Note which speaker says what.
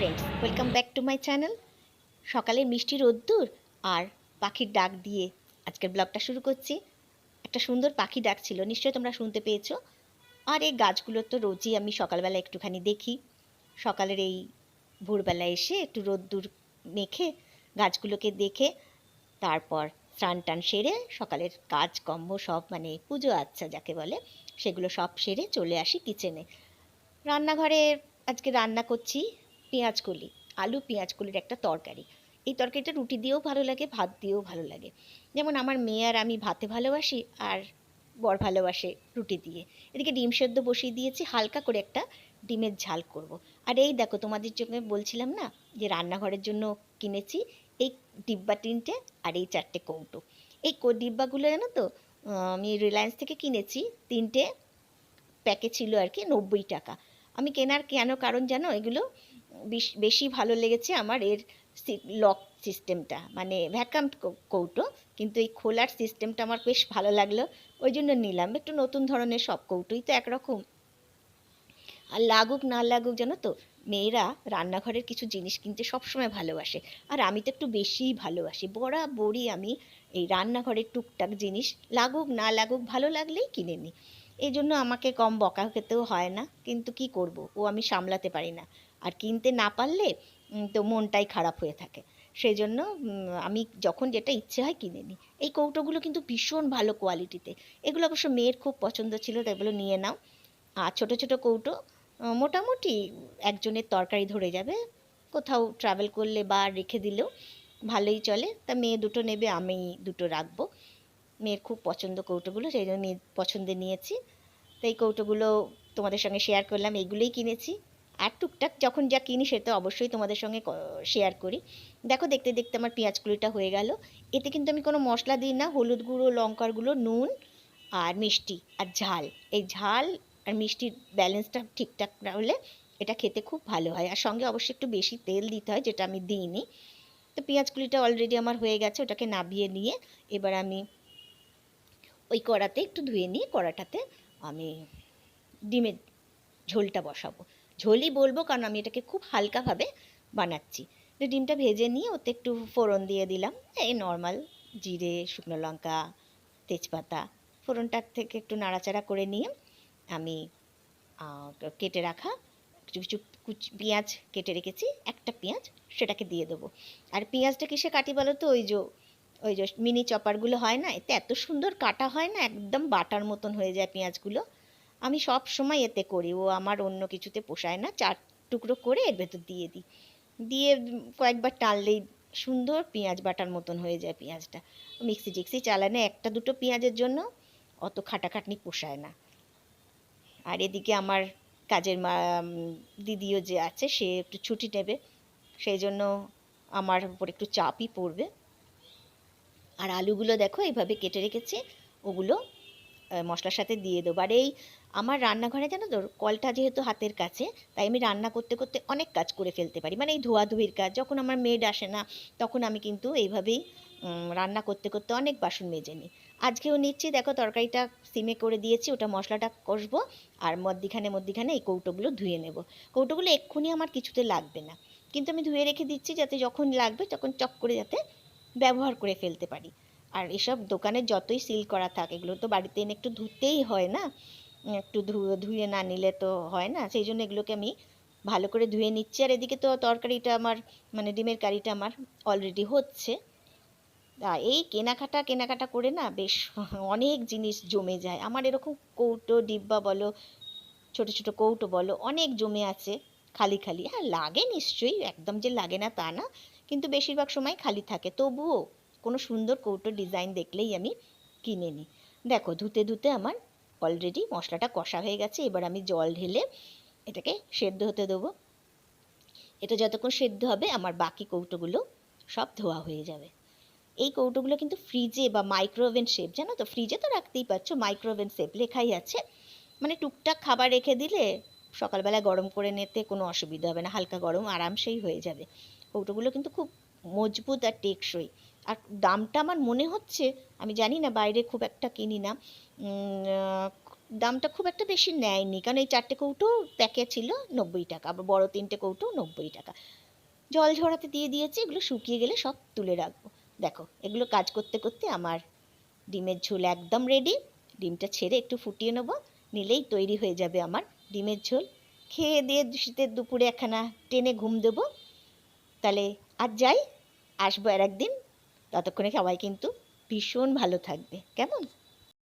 Speaker 1: Welcome back to my channel সকালে মিষ্টি রোদ্দুর আর পাখির ডাক দিয়ে আজকের ব্লগটা শুরু করছি। একটা সুন্দর পাখি ডাক ছিল, নিশ্চয়ই তোমরা শুনতে পেয়েছ। আর এই গাছগুলো তো রোজই আমি সকালবেলা একটুখানি দেখি। সকালের এই ভোরবেলা এসে একটু রোদ্দুর মেখে গাছগুলোকে দেখে তারপর স্নান টান সেরে সকালের কাজ কম্ম সব মানে পুজো আচ্ছা যাকে বলে, সেগুলো সব সেরে চলে আসি কিচেনে রান্নাঘরে আজকে রান্না করছি পেঁয়াজ কলি আলু পেঁয়াজ কলির একটা তরকারি। এই তরকারিটা রুটি দিয়েও ভালো লাগে, ভাত দিয়েও ভালো লাগে। যেমন আমার মেয়ে আর আমি ভাতে ভালোবাসি আর বর ভালোবাসে রুটি দিয়ে। এদিকে ডিম সেদ্ধ বসিয়ে দিয়েছি, হালকা করে একটা ডিমের ঝাল করব। আর এই দেখো তোমাদের জন্য বলছিলাম না, যে রান্নাঘরের জন্য কিনেছি এই ডিব্বা তিনটে আর এই চারটে কৌটো। এই ডিব্বাগুলো জানো তো আমি রিলায়েন্স থেকে কিনেছি, তিনটে প্যাকে ছিল আর কি নব্বই টাকা। আমি কেনার কেন কারণ জানো, এগুলো বেশ- ভালো লেগেছে আমার এর লক সিস্টেমটা মানে ভ্যাকাম কৌটো। কিন্তু এই খোলার সিস্টেমটা আমার বেশ ভালো লাগল। ওই জন্য নিলাম। একটু নতুন ধরনের সব কৌটোই তো একরকম। আর লাগুক না লাগুক, জানো তো, মেয়েরা রান্নাঘরের কিছু জিনিস কিনতে সবসময় ভালোবাসে। আর আমি তো একটু বেশিই ভালোবাসি। বরাবরই আমি এই রান্নাঘরের টুকটাক জিনিস, লাগুক না লাগুক, ভালো লাগলেই কিনে নিই। এই জন্য আমাকে কম বকা খেতেও হয় না। কিন্তু কি করব? ও আমি সামলাতে পারি না। আর কিনতে না পারলে তো মনটাই খারাপ হয়ে থাকে। সেই জন্য আমি যখন যেটা ইচ্ছে হয় কিনে নিই। এই কৌটোগুলো কিন্তু ভীষণ ভালো কোয়ালিটিতে। এগুলো অবশ্য মেয়ের খুব পছন্দ ছিল, তাই বলে নিয়ে নাও। আর ছোট ছোট কৌটো মোটামুটি একজনের তরকারি ধরে যাবে। কোথাও ট্রাভেল করলে বা রেখে দিলেও ভালোই চলে। তা মেয়ে দুটো নেবে আমি দুটো রাখব। মেয়ের খুব পছন্দ কৌটোগুলো, সেই জন্য নিয়ে- পছন্দে নিয়েছি। তো এই কৌটোগুলো তোমাদের সঙ্গে শেয়ার করলাম। এইগুলোই কিনেছি। আর টুকটাক যখন যা কিনি সেটা অবশ্যই তোমাদের সঙ্গে শেয়ার করি। দেখো, দেখতে দেখতে আমার পেঁয়াজ কুলিটা হয়ে গেল। এতে কিন্তু আমি কোনো মশলা দিই না। হলুদ গুঁড়ো, লঙ্কার গুঁড়ো, নুন আর মিষ্টি আর ঝাল। এই ঝাল আর মিষ্টির ব্যালেন্সটা ঠিকঠাক না হলে এটা খেতে খুব ভালো হয়। আর সঙ্গে অবশ্যই একটু বেশি তেল দিতে হয়, যেটা আমি দিইনি। তো পেঁয়াজ কুলিটা অলরেডি আমার হয়ে গেছে, ওটাকে নাবিয়ে নিয়ে এবার আমি ওই কড়াতে একটু ধুয়ে নিয়ে কড়াটাতে আমি ডিমের ঝোলটা বসাবো। ঝোলই বলব, কারণ আমি এটাকে খুব হালকাভাবে বানাচ্ছি। ডিমটা ভেজে নিয়ে ওতে একটু ফোড়ন দিয়ে দিলাম। এই নর্মাল জিরে, শুকনো লঙ্কা, তেজপাতা, ফোড়নটার থেকে একটু নাড়াচাড়া করে নিয়ে আমি কেটে রাখা কিছু কিছু কুচ, পেঁয়াজ কেটে রেখেছি, একটা পেঁয়াজ সেটাকে দিয়ে দেবো। আর পেঁয়াজটা কিসে কাটি বলো তো? ওই যে ওই যে মিনি চপারগুলো হয় না? এতে এত সুন্দর কাটা হয় না, একদম বাটার মতন হয়ে যায় পেঁয়াজগুলো। আমি সব সময় এতে করি। ও আমার অন্য কিছুতে পোষায় না। চার টুকরো করে এর ভেতর দিয়ে দিই। দিয়ে কয়েকবার টানলেই সুন্দর পেঁয়াজ বাটার মতন হয়ে যায় পেঁয়াজটা। মিক্সি টিক্সি চালানে একটা দুটো পেঁয়াজের জন্য অত খাটাখাটনি পোষায় না। আর এদিকে আমার কাজের মা দিদিও যে আছে, সে একটু ছুটি নেবে। সেই জন্য আমার উপর একটু চাপই পড়বে। আর আলুগুলো দেখো, এইভাবে কেটে রেখেছি। ওগুলো মশলার সাথে দিয়ে দেবো। আর এই আমার রান্নাঘরে জানো তো, কলটা যেহেতু হাতের কাছে, তাই আমি রান্না করতে করতে অনেক কাজ করে ফেলতে পারি। মানে এই ধোয়াধুয়ির কাজ, যখন আমার মেড আসে না, তখন আমি কিন্তু এইভাবেই রান্না করতে করতে অনেক বাসন মেজে নিই। আজকেও নিচ্ছি, দেখো তরকারিটা সিমে করে দিয়েছি, ওটা মশলাটা কষবো, আর মধ্যিখানে মধ্যিখানে এই কৌটোগুলো ধুয়ে নেব। কৌটোগুলো এক্ষুনি আমার কিছুতে লাগবে না। কিন্তু আমি ধুয়ে রেখে দিচ্ছি যাতে যখন লাগবে তখন চক করে যাতে ব্যবহার করে ফেলতে পারি। আর এসব দোকানে যতই সিল করা থাক, এগুলো তো বাড়িতে এনে একটু ধুতেই হয় না? একটু ধুয়ে না নিলে তো হয় না? সেই জন্য এগুলোকে আমি ভালো করে ধুয়ে নিচ্ছি। আর এদিকে তো তরকারিটা আমার মানে ডিমের কারিটা আমার অলরেডি হচ্ছে। তা এই কেনাকাটা কেনাকাটা করে না বেশ অনেক জিনিস জমে যায়। আমার এরকম কৌটো, ডিব্বা বলো, ছোট ছোট কৌটো বলো, অনেক জমে আছে, খালি খালি। হ্যাঁ লাগে নিশ্চয়ই, একদম যে লাগে না তা না। কিন্তু বেশিরভাগ সময় খালি থাকে। তবুও কোনো সুন্দর কৌটো ডিজাইন দেখলেই আমি কিনে নিই। দেখো, ধুতে ধুতে আমার অলরেডি মশলাটা কষা হয়ে গেছে, এবার আমি জল ঢেলে এটাকে সেদ্ধ হতে দেবো। এটা যতক্ষণ সেদ্ধ হবে, আমার বাকি কৌটোগুলো সব ধোয়া হয়ে যাবে। এই কৌটোগুলো কিন্তু ফ্রিজে বা মাইক্রোওভেন শেপ জানো তো? ফ্রিজে তো রাখতেই পারছ মাইক্রোওভেন শেপ লেখাই আছে। মানে টুকটাক খাবার রেখে দিলে সকালবেলা গরম করে নিতে কোনো অসুবিধা হবে না, হালকা গরম আরামসেই হয়ে যাবে। কৌটোগুলো কিন্তু খুব মজবুত আর টেকসই। আর দামটা আমার মনে হচ্ছে, আমি জানি না বাইরে খুব একটা কিনি না দামটা খুব একটা বেশি নেয়নি। কারণ এই চারটে কৌটো প্যাকে ছিল নব্বই টাকা, আবার বড় তিনটে কৌটো নব্বই টাকা। জল ঝরাতে দিয়ে দিয়েছি, এগুলো শুকিয়ে গেলে সব তুলে রাখব। দেখো, এগুলো কাজ করতে করতে আমার ডিমের ঝোল একদম রেডি ডিমটা ছেড়ে একটু ফুটিয়ে নেব, নিলেই তৈরি হয়ে যাবে আমার ডিমের ঝোল। খেয়ে দিয়ে শীতের দুপুরে একখানা টেনে ঘুম দেবো। তাহলে আর যাই, আসব আর একদিন। ততক্ষণে সবাই কিন্তু ভীষণ ভালো থাকবে। কেমন?